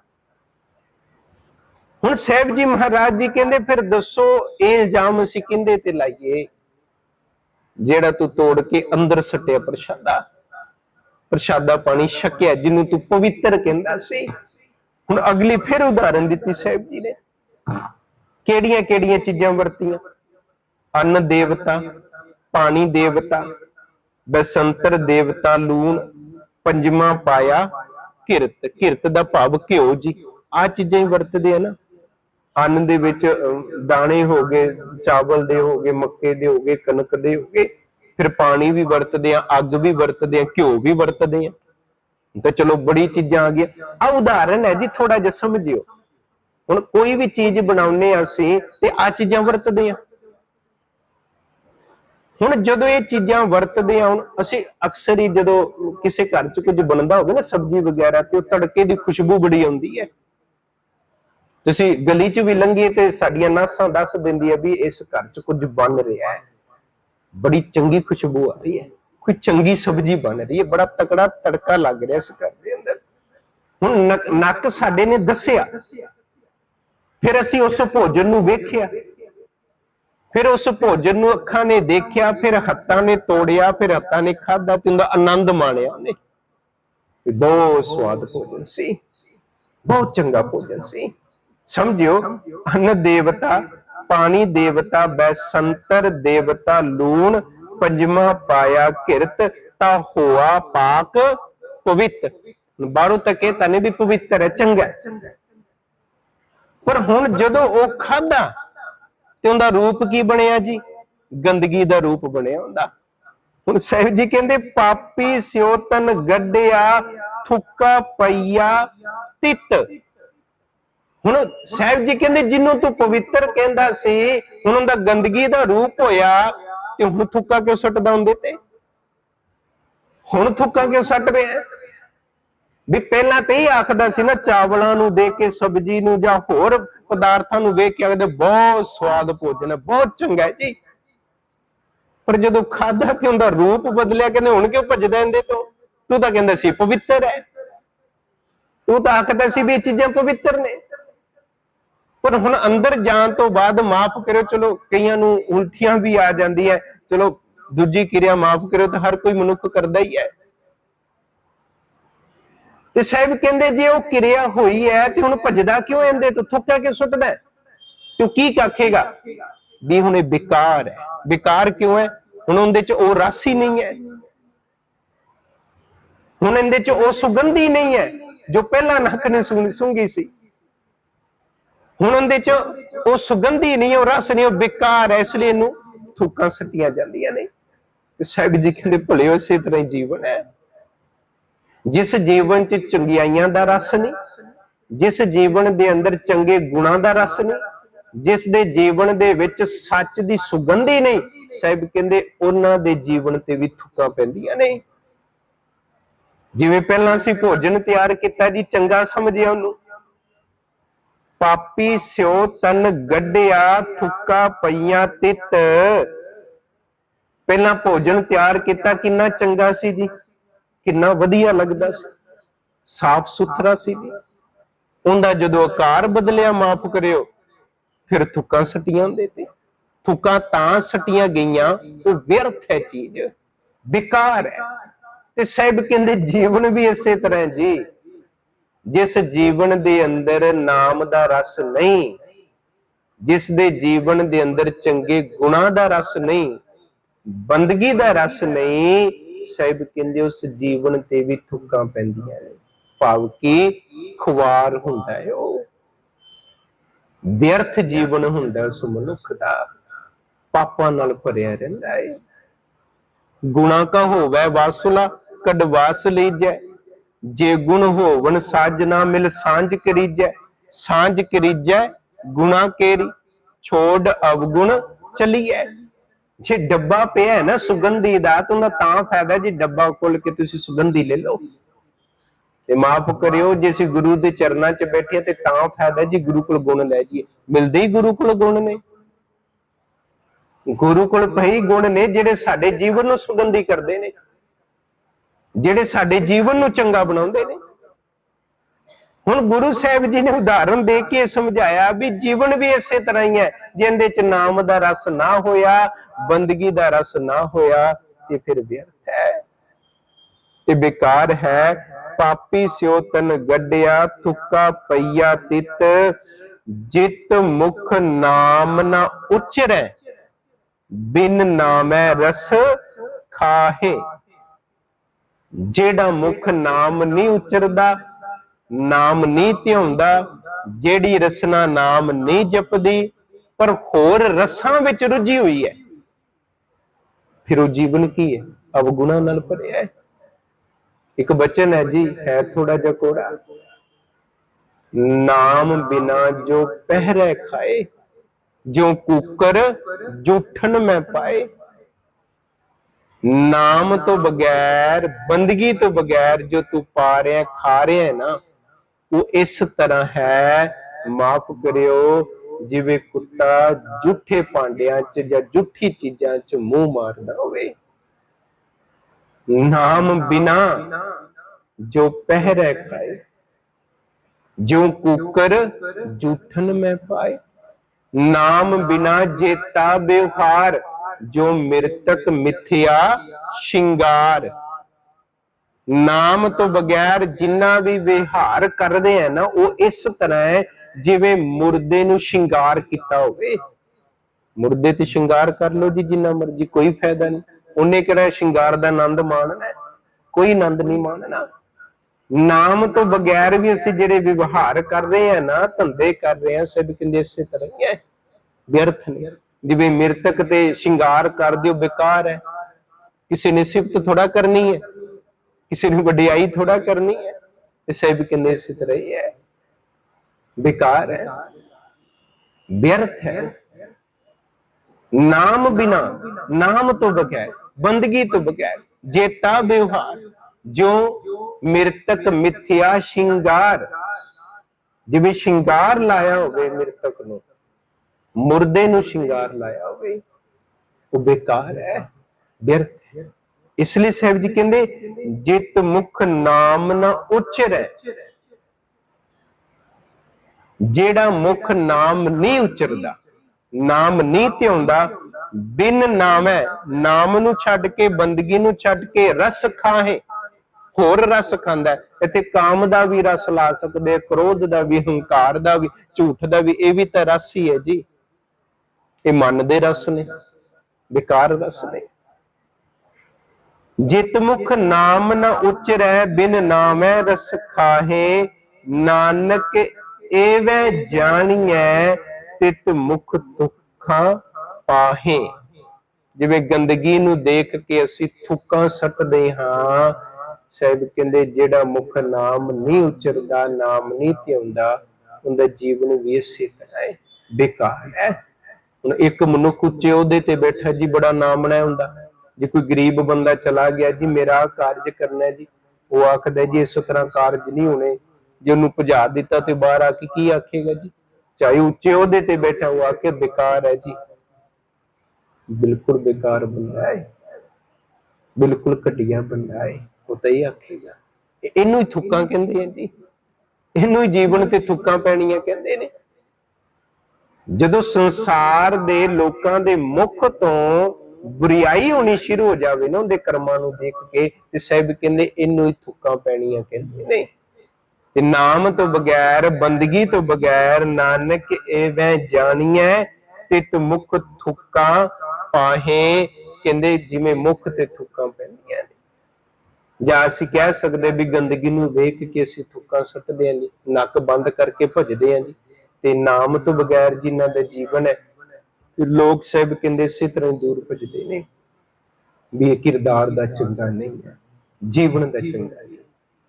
ਹੁਣ ਸਾਹਿਬ ਜੀ ਮਹਾਰਾਜ ਜੀ ਕਹਿੰਦੇ, ਫਿਰ ਦੱਸੋ, ਇਹ ਇਲਜ਼ਾਮ ਅਸੀਂ ਕਿੰਦੇ ਤੇ ਲਾਈਏ? ਜਿਹੜਾ ਤੂੰ ਤੋੜ ਕੇ ਅੰਦਰ ਸੱਟਿਆ ਪ੍ਰਸ਼ਾਦਾ। ਪ੍ਰਸ਼ਾਦਾ ਪਾਣੀ ਛਕਿਆ, ਜਿਹਨੂੰ ਤੂੰ ਪਵਿੱਤਰ ਕਹਿੰਦਾ ਸੀ। ਹੁਣ ਅਗਲੀ ਫਿਰ ਉਦਾਹਰਨ ਦਿੱਤੀ ਸਾਹਿਬ ਜੀ ਨੇ। ਕਿਹੜੀਆਂ ਕਿਹੜੀਆਂ ਚੀਜ਼ਾਂ ਵਰਤੀਆਂ? ਅੰਨ ਦੇਵਤਾ, ਪਾਣੀ ਦੇਵਤਾ ਬਸੰਤਰ ਦੇਵਤਾ ਲੂਣ ਪੰਜਵਾਂ ਪਾਇਆ ਕਿਰਤ ਕਿਰਤ ਦਾ ਭਾਵ ਘਿਓ ਜੀ। ਆ ਚੀਜ਼ਾਂ ਹੀ ਵਰਤਦੇ ਆ ਨਾ। ਅੰਨ ਦੇ ਵਿੱਚ ਦਾਣੇ ਹੋ ਗਏ, ਚਾਵਲ ਦੇ ਹੋ ਗਏ, ਮੱਕੇ ਦੇ ਹੋ ਗਏ, ਕਣਕ ਦੇ ਹੋ ਗਏ, ਫਿਰ ਪਾਣੀ ਵੀ ਵਰਤਦੇ ਆ, ਅੱਗ ਵੀ ਵਰਤਦੇ ਆ, ਘਿਓ ਵੀ ਵਰਤਦੇ ਆ। ਤਾਂ ਚਲੋ ਬੜੀ ਚੀਜ਼ਾਂ ਆ ਗਈਆਂ। ਆ ਉਦਾਹਰਨ ਹੈ ਜੀ ਥੋੜਾ ਜਿਹਾ ਸਮਝਿਓ। ਹੁਣ ਕੋਈ ਵੀ ਚੀਜ਼ ਬਣਾਉਨੇ ਆ ਅਸੀਂ ਤੇ ਆ ਚੀਜ਼ਾਂ ਵਰਤਦੇ ਆ ਹੁਣ ਜਦੋਂ ਇਹ ਚੀਜ਼ਾਂ ਵਰਤਦੇ ਆ ਅਸੀਂ ਅਕਸਰ ਹੀ ਜਦੋਂ ਕਿਸੇ ਘਰ 'ਚ ਕੁਝ ਬਣਦਾ ਹੋਵੇ ਨਾ, ਸਬਜ਼ੀ ਵਗੈਰਾ, ਤੇ ਉਹ ਤੜਕੇ ਦੀ ਖੁਸ਼ਬੂ ਬੜੀ ਆਉਂਦੀ ਹੈ। ਤੁਸੀਂ ਗਲੀ 'ਚ ਵੀ ਲੰਘੀਏ ਤੇ ਸਾਡੀਆਂ ਨਾਸਾਂ ਦੱਸ ਦਿੰਦੀ ਹੈ ਵੀ ਇਸ ਘਰ 'ਚ ਕੁਝ ਬਣ ਰਿਹਾ ਹੈ। ਬੜੀ ਚੰਗੀ ਖੁਸ਼ਬੂ ਆ ਰਹੀ ਹੈ। ਕੋਈ ਚੰਗੀ ਸਬਜ਼ੀ ਬਣ ਰਹੀ ਹੈ। ਬੜਾ ਤਕੜਾ ਤੜਕਾ ਲੱਗ ਰਿਹਾ ਇਸ ਘਰ ਦੇ ਅੰਦਰ। ਹੁਣ ਨੱਕ- ਨੱਕ ਸਾਡੇ ਨੇ ਦੱਸਿਆ। ਫਿਰ ਅਸੀਂ ਉਸ ਭੋਜਨ ਨੂੰ ਵੇਖਿਆ। ਫਿਰ ਉਸ ਭੋਜਨ ਨੂੰ ਅੱਖਾਂ ਨੇ ਦੇਖਿਆ, ਫਿਰ ਹੱਥਾਂ ਨੇ ਤੋੜਿਆ, ਫਿਰ ਹੱਥਾਂ ਨੇ ਖਾਧਾ ਤੇ ਉਹਦਾ ਆਨੰਦ ਮਾਣਿਆ ਉਹਨੇ। ਬਹੁਤ ਸਵਾਦ ਭੋਜਨ ਸੀ। ਬਹੁਤ ਚੰਗਾ ਭੋਜਨ ਸੀ। ਸਮਝਿਓ, ਅੰਨ ਦੇਵਤਾ, ਪਾਣੀ ਦੇਵਤਾ, ਬੈਸੰਤਰ ਦੇਵਤਾ, ਲੂਣ, ਪੰਜਵਾਂ ਪਾਇਆ ਕਿਰਤ, ਤਾਂ ਹੋਆ ਪਾਕ ਪਵਿੱਤ। ਬਾਹਰੋਂ ਤੱਕ ਇਹ ਤਾਂ ਨਹੀਂ ਵੀ ਪਵਿੱਤਰ ਹੈ, ਚੰਗਾ ਪਰ ਹੁਣ ਜਦੋਂ ਉਹ ਖਾਦਾ ਤੇ ਉਹਦਾ ਰੂਪ ਕੀ ਬਣਿਆ ਜੀ? ਗੰਦਗੀ ਦਾ ਰੂਪ ਬਣਿਆ ਹੁੰਦਾ। ਹੁਣ ਸਾਹਿਬ ਜੀ ਕਹਿੰਦੇ, ਪਾਪੀ ਸਿਉਤਨ ਗੱਡਿਆ ਥੁੱਕਾ ਪਈਆ, ਤਿੱਤ। ਹੁਣ ਸਾਹਿਬ ਜੀ ਕਹਿੰਦੇ, ਜਿਹਨੂੰ ਤੂੰ ਪਵਿੱਤਰ ਕਹਿੰਦਾ ਸੀ, ਹੁਣ ਉਹਦਾ ਗੰਦਗੀ ਦਾ ਰੂਪ ਹੋਇਆ, ਤੇ ਹੁਣ ਥੁੱਕਾ ਕਿਉਂ ਸੱਟਦਾ ਹੁੰਦੇ ਤੇ? ਹੁਣ ਥੁੱਕਾ ਕਿਉਂ ਸੱਟ ਰਿਹਾ ਵੀ ਪਹਿਲਾਂ ਤੇ ਇਹ ਆਖਦਾ ਸੀ ਨਾ, ਚਾਵਲਾਂ ਨੂੰ ਦੇ ਕੇ ਸਬਜ਼ੀ ਨੂੰ ਜਾਂ ਹੋਰ ਪਦਾਰਥਾਂ ਨੂੰ ਵੇਖ ਕੇ ਆਖਦੇ, ਬਹੁਤ ਸਵਾਦ ਭੋਜਨ ਹੈ, ਬਹੁਤ ਚੰਗਾ ਹੈ ਜੀ। ਪਰ ਜਦੋਂ ਖਾਦਾ ਤੇ ਉਹਦਾ ਰੂਪ ਬਦਲਿਆ, ਕਹਿੰਦੇ, ਹੁਣ ਕਿਉਂ ਭੱਜਦਾ ਇਹਦੇ ਤੋਂ? ਤੂੰ ਤਾਂ ਕਹਿੰਦਾ ਸੀ, ਪਵਿੱਤਰ ਹੈ। ਤੂੰ ਤਾਂ ਆਖਦਾ ਸੀ ਵੀ ਇਹ ਚੀਜ਼ਾਂ ਪਵਿੱਤਰ ਨੇ। ਪਰ ਹੁਣ ਅੰਦਰ ਜਾਣ ਤੋਂ ਬਾਅਦ ਮਾਫ ਕਰਿਓ, ਚਲੋ, ਕਈਆਂ ਨੂੰ ਉਲਟੀਆਂ ਵੀ ਆ ਜਾਂਦੀ ਹੈ ਚਲੋ, ਦੂਜੀ ਕਿਰਿਆ ਮਾਫ ਕਰਿਓ, ਤਾਂ ਹਰ ਕੋਈ ਮਨੁੱਖ ਕਰਦਾ ਹੀ ਹੈ। ਤੇ ਸਾਹਿਬ ਕਹਿੰਦੇ ਜੇ ਉਹ ਕਿਰਿਆ ਹੋਈ ਹੈ ਤੇ ਹੁਣ ਭੱਜਦਾ ਕਿਉਂ ਇਹਦੇ ਤੋਂ? ਥੁੱਕਿਆ ਕਿ ਸੁੱਟਦਾ ਤੂੰ ਕੀ ਕਾਖੇਗਾ ਵੀ ਹੁਣ ਇਹ ਬੇਕਾਰ ਹੈ। ਬੇਕਾਰ ਕਿਉਂ ਹੈ? ਹੁਣ ਉਹਦੇ ਚ ਉਹ ਰਸ ਹੀ ਨਹੀਂ ਹੈ। ਹੁਣ ਇਹਦੇ ਚ ਉਹ ਸੁਗੰਧੀ ਨਹੀਂ ਹੈ, ਜੋ ਪਹਿਲਾਂ ਨੱਕ ਨੇ ਸੁੰਘ- ਸੁੰਘੀ ਸੀ। ਹੁਣ ਉਹਦੇ ਚ ਉਹ ਸੁਗੰਧੀ ਨਹੀਂ, ਉਹ ਰਸ ਨਹੀਂ, ਉਹ ਬੇਕਾਰ ਹੈ। ਇਸ ਲਈ ਇਹਨੂੰ ਥੁੱਕਾਂ ਸੱਟੀਆਂ ਜਾਂਦੀਆਂ ਨੇ। ਤੇ ਸਾਹਿਬ ਜੀ ਕਹਿੰਦੇ ਭਲੇ ਇਸੇ ਤਰ੍ਹਾਂ ਹੀ ਜੀਵਨ ਹੈ। ਜਿਸ ਜੀਵਨ ਚ ਚੰਗਿਆਈਆਂ ਦਾ ਰਸ ਨਹੀਂ ਜਿਸ ਜੀਵਨ ਦੇ ਅੰਦਰ ਚੰਗੇ ਗੁਣਾਂ ਦਾ ਰਸ ਨਹੀਂ ਜਿਸ ਦੇ ਜੀਵਨ ਦੇ ਵਿੱਚ ਸੱਚ ਦੀ ਸੁਗੰਧੀ ਨਹੀਂ, ਸਾਹਿਬ ਕਹਿੰਦੇ ਉਹਨਾਂ ਦੇ ਜੀਵਨ ਤੇ ਵੀ ਥੁੱਕਾਂ ਪੈਂਦੀਆਂ ਨੇ। ਜਿਵੇਂ ਪਹਿਲਾਂ ਅਸੀਂ ਭੋਜਨ ਤਿਆਰ ਕੀਤਾ ਜੀ, ਚੰਗਾ ਸਮਝਿਆ ਉਹਨੂੰ। ਪਾਪੀ ਸਿਓ ਤਨ ਗੱਡਿਆ, ਥੁੱਕਾ ਪਈਆਂ ਤਿੱਤ। ਪਹਿਲਾਂ ਭੋਜਨ ਤਿਆਰ ਕੀਤਾ, ਕਿੰਨਾ ਚੰਗਾ ਸੀ ਜੀ। ਕਿੰਨਾ ਵਧੀਆ ਲੱਗਦਾ ਸੀ। ਸਾਫ਼ ਸੁਥਰਾ ਸੀ ਉਹਦਾ ਜਦੋਂ ਆਕਾਰ ਬਦਲਿਆ ਮਾਫ ਕਰਿਓ, ਫਿਰ ਥੁੱਕਾਂ ਸਟੀਆਂ ਹੁੰਦੇ ਤੇ। ਥੁੱਕਾਂ ਤਾਂ ਸਟੀਆਂ ਗਈਆਂ, ਉਹ ਵਿਅਰਥ ਹੈ ਚੀਜ਼। ਬੇਕਾਰ ਹੈ। ਤੇ ਸਾਹਿਬ ਕਹਿੰਦੇ ਜੀਵਨ ਵੀ ਇਸੇ ਤਰ੍ਹਾਂ ਜੀ। ਜਿਸ ਜੀਵਨ ਦੇ ਅੰਦਰ ਨਾਮ ਦਾ ਰਸ ਨਹੀਂ, ਜਿਸ ਦੇ ਜੀਵਨ ਦੇ ਅੰਦਰ ਚੰਗੇ ਗੁਣਾਂ ਦਾ ਰਸ ਨਹੀਂ, ਬੰਦਗੀ ਦਾ ਰਸ ਨਹੀਂ ਸਾਹਿਬ ਕਹਿੰਦੇ ਉਸ ਜੀਵਨ ਤੇ ਵੀ ਥੁੱਕਾਂ ਪੈਂਦੀਆਂ ਨੇ। ਭਾਵ ਕਿ ਖੁਆਰ ਹੁੰਦਾ ਹੈ ਉਹ। ਵਿਅਰਥ ਜੀਵਨ ਹੁੰਦਾ ਉਸ ਮਨੁੱਖ ਦਾ। ਪਾਪਾਂ ਨਾਲ ਭਰਿਆ ਰਹਿੰਦਾ ਹੈ। ਗੁਣਾ ਕਾ ਹੋਵੇ ਵਾਸੁਲਾ ਕਡਵਾਸ ਲੀਜੈ ਜੇ ਗੁਣ ਹੋਵਨ ਸਾਜਨਾ ਮਿਲ, ਸਾਂਝ ਕਰੀਜੈ। ਸਾਂਝ ਕਰੀਜੈ, ਗੁਣਾ ਕੇਰੀ। ਛੋੜ ਅਵਗੁਣ ਚਲੀਐ। ਜੇ ਡੱਬਾ ਪਿਆ ਹੈ ਨਾ ਸੁਗੰਧੀ ਦਾ ਤੁਹਾਨੂੰ ਤਾਂ ਫਾਇਦਾ ਜੇ ਡੱਬਾ ਖੋਲ ਕੇ ਤੁਸੀਂ ਸੁਗੰਧੀ ਲੈ ਲਓ। ਤੇ ਮਾਫ ਕਰਿਓ, ਜੇ ਅਸੀਂ ਗੁਰੂ ਦੇ ਚਰਨਾਂ 'ਚ ਬੈਠੇ ਤੇ ਤਾਂ ਫਾਇਦਾ ਜੀ ਗੁਰੂ ਕੋਲ ਗੁਣ ਲੈ ਜੀ ਮਿਲਦੇ ਹੀ ਗੁਰੂ ਕੋਲ ਗੁਣ ਨੇ। ਗੁਰੂ ਕੋਲ ਭਈ ਗੁਣ ਨੇ, ਜਿਹੜੇ ਸਾਡੇ ਜੀਵਨ ਨੂੰ ਸੁਗੰਧੀ ਕਰਦੇ ਨੇ। ਜਿਹੜੇ ਸਾਡੇ ਜੀਵਨ ਨੂੰ ਚੰਗਾ ਬਣਾਉਂਦੇ ਨੇ। ਹੁਣ ਗੁਰੂ ਸਾਹਿਬ ਜੀ ਨੇ ਉਦਾਹਰਨ ਦੇ ਕੇ ਸਮਝਾਇਆ ਵੀ ਜੀਵਨ ਵੀ ਇਸੇ ਤਰ੍ਹਾਂ ਹੀ ਹੈ, ਜਿੰਦੇ ਚ ਨਾਮ ਦਾ ਰਸ ਨਾ ਹੋਇਆ ਬੰਦਗੀ ਦਾ ਰਸ ਨਾ ਹੋਇਆ ਤੇ ਫਿਰ ਵਿਅਰਥ ਹੈ। ਤੇ ਬੇਕਾਰ ਹੈ। ਪਾਪੀ ਸਿਓ ਤਨ ਗੱਡਿਆ, ਥੁੱਕਾ ਪਈਆ ਤਿਤ। ਜਿਤ ਮੁਖ ਨਾਮ ਨਾ ਉਚਰੈ, ਬਿਨ ਨਾਮੈ ਰਸ ਖਾਹੇ। ਜਿਹੜਾ ਮੁਖ ਨਾਮ ਨਹੀਂ ਉਚਰਦਾ, ਨਾਮ ਨਹੀਂ ਧਿਆਉਂਦਾ, ਜਿਹੜੀ ਰਸਨਾ ਨਾਮ ਨਹੀਂ ਜਪਦੀ, ਪਰ ਹੋਰ ਰਸਾਂ ਵਿੱਚ ਰੁੱਝੀ ਹੋਈ ਹੈ। ਫਿਰ ਉਹ ਜੀਵਨ ਕੀ ਹੈ? ਅਵਗੁਣਾ ਨਾਲ ਭਰਿਆ ਹੈ। ਇੱਕ ਬਚਨ ਹੈ ਜੀ, ਹੈ ਥੋੜਾ ਜਿਹਾ ਕੋੜਾ। ਨਾਮ ਬਿਨਾ ਜੋ ਪਹਿਰੇ ਖਾਏ ਜੋ ਕੁਕਰ ਜੂਠਨ ਮੈਂ ਪਾਏ। ਨਾਮ ਤੋਂ ਬਗੈਰ, ਬੰਦਗੀ ਤੋਂ ਬਗੈਰ ਜੋ ਤੂੰ ਪਾ ਰਿਹਾ ਖਾ ਰਿਹਾ ਨਾ, ਉਹ ਇਸ ਤਰ੍ਹਾਂ ਹੈ। ਮਾਫ ਕਰਿਓ ਜਿਵੇਂ ਕੁੱਤਾ ਝੂਠੇ ਭਾਂਡਿਆਂ 'ਚ ਜਾਂ ਝੂਠੀ ਚੀਜ਼ਾਂ 'ਚ ਮੂੰਹ ਮਾਰਦਾ ਹੋਵੇ। ਨਾਮ ਬਿਨਾ ਜੋ ਪਹਿਰੇ ਖਾਏ ਜੋ ਕੁਕਰ ਜੂਠਨ ਮੈਂ ਪਾਏ। ਨਾਮ ਬਿਨਾ ਜੇਤਾ ਵਿਵਹਾਰ, ਜੋ ਮਿਰਤਕ ਮਿਥਿਆ ਸ਼ਿੰਗਾਰ। ਨਾਮ ਤੋਂ ਬਗੈਰ ਜਿੰਨਾ ਵੀ ਵਿਹਾਰ ਕਰਦੇ ਆ ਨਾ, ਉਹ ਇਸ ਤਰ੍ਹਾਂ ਹੈ ਜਿਵੇਂ ਮੁਰਦੇ ਨੂੰ ਸ਼ਿੰਗਾਰ ਕੀਤਾ ਹੋਵੇ। ਮੁਰਦੇ ਤੇ ਸ਼ਿੰਗਾਰ ਕਰ ਲਓ ਜੀ, ਜਿੰਨਾ ਮਰਜ਼ੀ, ਕੋਈ ਫਾਇਦਾ ਨਹੀਂ। ਉਹਨੇ ਕਿਹੜਾ ਸ਼ਿੰਗਾਰ ਦਾ ਆਨੰਦ ਮਾਣਨਾ? ਕੋਈ ਆਨੰਦ ਨਹੀਂ ਮਾਣਨਾ। ਨਾਮ ਤੋਂ ਬਗੈਰ ਵੀ ਅਸੀਂ ਜਿਹੜੇ ਵਿਵਹਾਰ ਕਰ ਰਹੇ ਆ ਨਾ, ਧੰਦੇ ਕਰ ਰਹੇ ਆ ਸਭ ਕਹਿੰਦੇ ਇਸੇ ਤਰ੍ਹਾਂ ਹੀ ਹੈ। ਵਿਅਰਥ ਨਹੀਂ ਜਿਵੇਂ ਮਿਰਤਕ ਤੇ ਸ਼ਿੰਗਾਰ ਕਰ ਦਿਓ, ਬੇਕਾਰ ਹੈ। ਕਿਸੇ ਨੇ ਸਿਫਤ ਥੋੜਾ ਕਰਨੀ ਹੈ। ਕਿਸੇ ਨੂੰ ਵਡਿਆਈ ਥੋੜਾ ਕਰਨੀ ਹੈ। ਤੇ ਸਭ ਕਹਿੰਦੇ ਇਸੇ ਤਰ੍ਹਾਂ ਹੀ ਹੈ। ਬੇਕਾਰ ਹੈ, ਵਿਅਰਥ ਹੈ। ਨਾਮ ਬਿਨਾ, ਨਾਮ ਤੋਂ ਬਗੈਰ, ਬੰਦਗੀ ਤੋਂ ਬਗੈਰ, ਜੇਤਾ ਵਿਵਹਾਰ, ਜੋ ਮਿਰਤਕ ਮਿਥਿਆ ਸ਼ਿੰਗਾਰ, ਜਿਵੇਂ ਸ਼ਿੰਗਾਰ ਲਾਇਆ ਹੋਵੇ ਮਿਰਤਕ ਨੂੰ, ਮੁਰਦੇ ਨੂੰ ਸ਼ਿੰਗਾਰ ਲਾਇਆ ਹੋਵੇ, ਉਹ ਬੇਕਾਰ ਹੈ ਬਿਰਥ ਇਸ ਲਈ ਸਾਹਿਬ ਜੀ ਕਹਿੰਦੇ, ਜਿਤ ਮੁਖ ਨਾਮ ਨਾ ਉਚਰੈ ਜਿਹੜਾ ਮੁਖ ਨਾਮ ਨਹੀਂ ਉਚਰਦਾ, ਨਾਮ ਨਹੀਂ ਧਿਆਉਂਦਾ, ਬਿਨ ਨਾਮ ਹੈ, ਨਾਮ ਨੂੰ ਛੱਡ ਕੇ, ਬੰਦਗੀ ਨੂੰ ਛੱਡ ਕੇ ਰਸ ਖਾਹੇ, ਹੋਰ ਰਸ ਖਾਂਦਾ ਇੱਥੇ ਕਾਮ ਦਾ ਵੀ ਰਸ ਲਾ ਸਕਦੇ ਕ੍ਰੋਧ ਦਾ ਵੀ, ਹੰਕਾਰ ਦਾ ਵੀ, ਝੂਠ ਦਾ ਵੀ, ਇਹ ਵੀ ਤਾਂ ਰਸ ਹੀ ਹੈ ਜੀ। ਇਹ ਮਨ ਦੇ ਰਸ ਨੇ, ਵਿਕਾਰ ਰਸ ਨੇ। ਜਿਤ ਮੁਖ ਨਾਮ ਨ ਉਚਰੈ, ਬਿਨ ਨਾਮੈ ਰਸ ਖਾਹੇ, ਨਾਨਕ ਏਵੈ ਜਾਣੀਐ ਤਿਤ ਮੁਖ ਦੁਖਾਂ ਪਾਹੇ। ਜਿਵੇਂ ਗੰਦਗੀ ਨੂੰ ਦੇਖ ਕੇ ਅਸੀਂ ਥੁੱਕਾਂ ਸੱਟਦੇ ਹਾਂ, ਸਾਹਿਬ ਕਹਿੰਦੇ ਜਿਹੜਾ ਮੁਖ ਨਾਮ ਨਹੀਂ ਉਚਰਦਾ, ਨਾਮ ਨਹੀਂ ਧਿਆਉਂਦਾ, ਉਹਦਾ ਜੀਵਨ ਵੀ ਇਸੇ ਤਰ੍ਹਾਂ ਹੈ, ਬੇਕਾਰ ਹੈ। ਹੁਣ ਇੱਕ ਮਨੁੱਖ ਉੱਚੇ ਉਹਦੇ ਤੇ ਬੈਠਾ ਜੀ, ਬੜਾ ਨਾਮ ਨਾ ਹੁੰਦਾ। ਜੇ ਕੋਈ ਗਰੀਬ ਬੰਦਾ ਚਲਾ ਗਿਆ ਜੀ, ਮੇਰਾ ਕਾਰਜ ਕਰਨਾ ਹੈ ਜੀ, ਉਹ ਆਖਦਾ ਜੀ, ਇਸ ਤਰ੍ਹਾਂ ਕਾਰਜ ਨਹੀਂ ਹੋਣੇ। ਜੇ ਉਹਨੂੰ ਭਜਾ ਦਿੱਤਾ ਤੇ ਬਾਹਰ ਆ ਕੇ ਕੀ ਆਖੇਗਾ ਜੀ? ਚਾਹੇ ਉੱਚੇ ਉਹਦੇ ਤੇ ਬੈਠਾ ਉਹ ਕੇ ਬੇਕਾਰ ਹੈ ਜੀ। ਬਿਲਕੁਲ ਬੇਕਾਰ ਬੰਦਾ ਹੈ। ਬਿਲਕੁਲ ਘਟੀਆ ਬੰਦਾ ਹੈ। ਉਹ ਤਾਂ ਇਹ ਆਖੇਗਾ। ਇਹਨੂੰ ਹੀ ਥੁੱਕਾਂ ਕਹਿੰਦੇ ਆ ਜੀ। ਇਹਨੂੰ ਹੀ ਜੀਵਨ ਤੇ ਥੁੱਕਾਂ ਪੈਣੀਆਂ ਕਹਿੰਦੇ ਨੇ। ਜਦੋਂ ਸੰਸਾਰ ਦੇ ਲੋਕਾਂ ਦੇ ਮੁਖ ਤੋਂ ਬੁਰੀਾਈ ਹੋਣੀ ਸ਼ੁਰੂ ਹੋ ਜਾਵੇ ਨਾ ਉਹਦੇ ਕਰਮਾਂ ਨੂੰ ਦੇਖ ਕੇ, ਤੇ ਸਾਹਿਬ ਕਹਿੰਦੇ ਇਹਨੂੰ ਹੀ ਥੁੱਕਾਂ ਪੈਣੀਆਂ ਕਹਿੰਦੇ ਨੇ। ਤੇ ਨਾਮ ਤੋਂ ਬਗੈਰ, ਬੰਦਗੀ ਤੋਂ ਬਗੈਰ ਨਾਨਕ ਐਵੇਂ ਜਾਣੀਐ ਤਿਤ ਮੁਖ ਥੁੱਕਾਂ ਪਾਹੇ। ਕਹਿੰਦੇ ਜਿਵੇਂ ਮੁਖ ਤੇ ਥੁੱਕਾਂ ਪੈਂਦੀਆਂ ਨੇ। ਜਾਂ ਅਸੀਂ ਕਹਿ ਸਕਦੇ ਵੀ ਗੰਦਗੀ ਨੂੰ ਵੇਖ ਕੇ ਅਸੀਂ ਥੁੱਕਾਂ ਸੁੱਟਦੇ ਆਂ ਜੀ, ਨੱਕ ਬੰਦ ਕਰਕੇ ਭਜਦੇ ਆਂ ਜੀ। ਤੇ ਨਾਮ ਤੋਂ ਬਗੈਰ ਜਿਨ੍ਹਾਂ ਦਾ ਜੀਵਨ ਹੈ ਤੇ ਲੋਕ ਸਭ ਕਹਿੰਦੇ ਇਸੇ ਤਰ੍ਹਾਂ ਦੂਰ ਭਜਦੇ ਨੇ। ਵੀ ਇਹ ਕਿਰਦਾਰ ਦਾ ਚੰਗਾ ਨਹੀਂ ਹੈ ਜੀਵਨ ਦਾ ਚੰਗਾ ਹੈ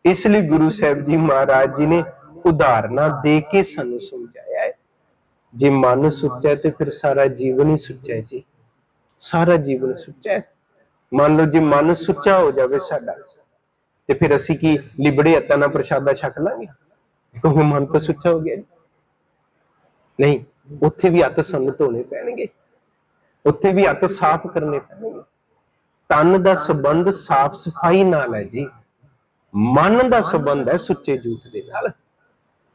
ਇਸ ਲਈ ਗੁਰੂ ਸਾਹਿਬ ਜੀ ਮਹਾਰਾਜ ਜੀ ਨੇ ਉਦਾਹਰਨਾਂ ਦੇ ਕੇ ਸਾਨੂੰ ਸਮਝਾਇਆ ਹੈ। ਜੇ ਮਨ ਸੁੱਚਾ ਤੇ ਫਿਰ ਸਾਰਾ ਜੀਵਨ ਹੀ ਸੁੱਚਾ ਹੈ ਜੀ। ਸਾਰਾ ਜੀਵਨ ਸੁੱਚਾ ਹੈ। ਮੰਨ ਲਓ ਜੇ ਮਨ ਸੁੱਚਾ ਹੋ ਜਾਵੇ ਸਾਡਾ, ਤੇ ਫਿਰ ਅਸੀਂ ਕੀ ਲਿਬੜੇ ਹੱਥਾਂ ਨਾਲ ਪ੍ਰਸ਼ਾਦਾ ਛਕ ਲਾਂਗੇ? ਕਿਉਂਕਿ ਮਨ ਤਾਂ ਸੁੱਚਾ ਹੋ ਗਿਆ ਨਹੀਂ, ਉੱਥੇ ਵੀ ਹੱਥ ਸਾਨੂੰ ਧੋਣੇ ਪੈਣਗੇ। ਉੱਥੇ ਵੀ ਹੱਥ ਸਾਫ਼ ਕਰਨੇ ਪੈਣਗੇ। ਤਨ ਦਾ ਸੰਬੰਧ ਸਾਫ਼ ਸਫ਼ਾਈ ਨਾਲ ਹੈ ਜੀ। ਮਨ ਦਾ ਸੰਬੰਧ ਹੈ ਸੁੱਚੇ ਝੂਠ ਦੇ ਨਾਲ।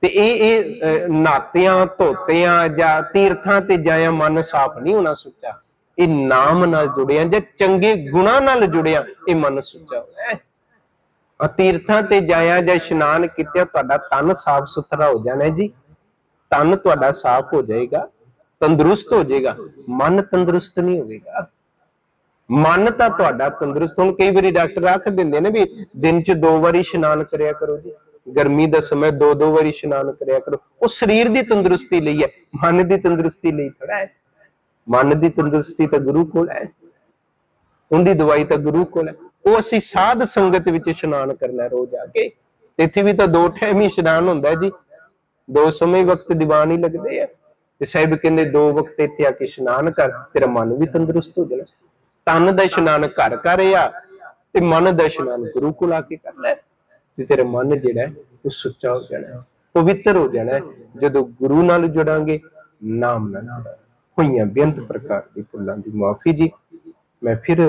ਤੇ ਇਹ ਇਹ ਨਾਤਿਆਂ, ਧੋਤਿਆਂ ਜਾਂ ਤੀਰਥਾਂ ਤੇ ਜਾਇਆ ਮਨ ਸਾਫ਼ ਨਹੀਂ ਹੋਣਾ ਸੁੱਚਾ। ਇਹ ਨਾਮ ਨਾਲ ਜੁੜਿਆ ਜਾਂ ਚੰਗੇ ਗੁਣਾਂ ਨਾਲ ਜੁੜਿਆ, ਇਹ ਮਨ ਸੁੱਚਾ ਹੋਇਆ ਆ ਤੀਰਥਾਂ ਤੇ ਜਾਇਆ ਜਾਂ ਇਸ਼ਨਾਨ ਕੀਤਾ ਤੁਹਾਡਾ ਤਨ ਸਾਫ਼ ਸੁਥਰਾ ਹੋ ਜਾਣਾ ਜੀ। ਤਨ ਤੁਹਾਡਾ ਸਾਫ਼ ਹੋ ਜਾਏਗਾ, ਤੰਦਰੁਸਤ ਹੋ ਜਾਏਗਾ, ਮਨ ਤੰਦਰੁਸਤ ਨਹੀਂ ਹੋਵੇਗਾ। ਮਨ ਤਾਂ ਤੁਹਾਡਾ ਤੰਦਰੁਸਤ ਹੁਣ। ਕਈ ਵਾਰੀ ਡਾਕਟਰ ਆਖ ਦਿੰਦੇ ਨੇ ਵੀ ਦਿਨ 'ਚ ਦੋ ਵਾਰੀ ਇਸ਼ਨਾਨ ਕਰਿਆ ਕਰੋ ਜੀ। ਗਰਮੀ ਦਾ ਸਮਾਂ ਦੋ ਦੋ ਵਾਰੀ ਇਸ਼ਨਾਨ ਕਰਿਆ ਕਰੋ। ਉਹ ਸਰੀਰ ਦੀ ਤੰਦਰੁਸਤੀ ਲਈ ਹੈ, ਮਨ ਦੀ ਤੰਦਰੁਸਤੀ ਲਈ ਥੋੜਾ ਹੈ। ਮਨ ਦੀ ਤੰਦਰੁਸਤੀ ਤਾਂ ਗੁਰੂ ਕੋਲ ਹੈ। ਉਹਦੀ ਦਵਾਈ ਤਾਂ ਗੁਰੂ ਕੋਲ ਹੈ। ਉਹ ਅਸੀਂ ਸਾਧ ਸੰਗਤ ਵਿੱਚ ਇਸ਼ਨਾਨ ਕਰਨਾ ਰੋਜ਼ ਆ ਕੇ। ਇੱਥੇ ਵੀ ਤਾਂ ਦੋ ਟਾਈਮ ਹੀ ਇਸ਼ਨਾਨ ਹੁੰਦਾ ਜੀ। ਦੋ ਸਮੇਂ ਵਕਤ ਦੀਵਾਨ ਹੀ ਲੱਗਦੇ ਆ। ਤੇ ਸਾਹਿਬ ਕਹਿੰਦੇ ਦੋ ਵਕਤ ਇੱਥੇ ਆ ਕੇ ਇਸ਼ਨਾਨ ਕਰ, ਤੇਰਾ ਮਨ ਵੀ ਤੰਦਰੁਸਤ ਹੋ ਜਾਣਾ। ਤਨ ਦਾ ਇਸ਼ਨਾਨ ਘਰ ਕਰ ਆ ਤੇ ਮਨ ਦਾ ਇਸ਼ਨਾਨ ਗੁਰੂ ਕੋਲ ਆ ਕੇ ਕਰ ਤੇ ਤੇਰਾ ਮਨ ਜਿਹੜਾ ਉਹ ਸੁੱਚਾ ਹੋ ਜਾਣਾ ਪਵਿੱਤਰ ਹੋ ਜਾਣਾ ਜਦੋਂ ਗੁਰੂ ਨਾਲ ਜੁੜਾਂਗੇ, ਨਾਮ ਨਾਲ ਹੋਈਆਂ ਬੇਅੰਤ ਪ੍ਰਕਾਰ ਦੀ ਭੁੱਲਾਂ ਦੀ ਮਾਫੀ ਜੀ। ਮੈਂ ਫਿਰ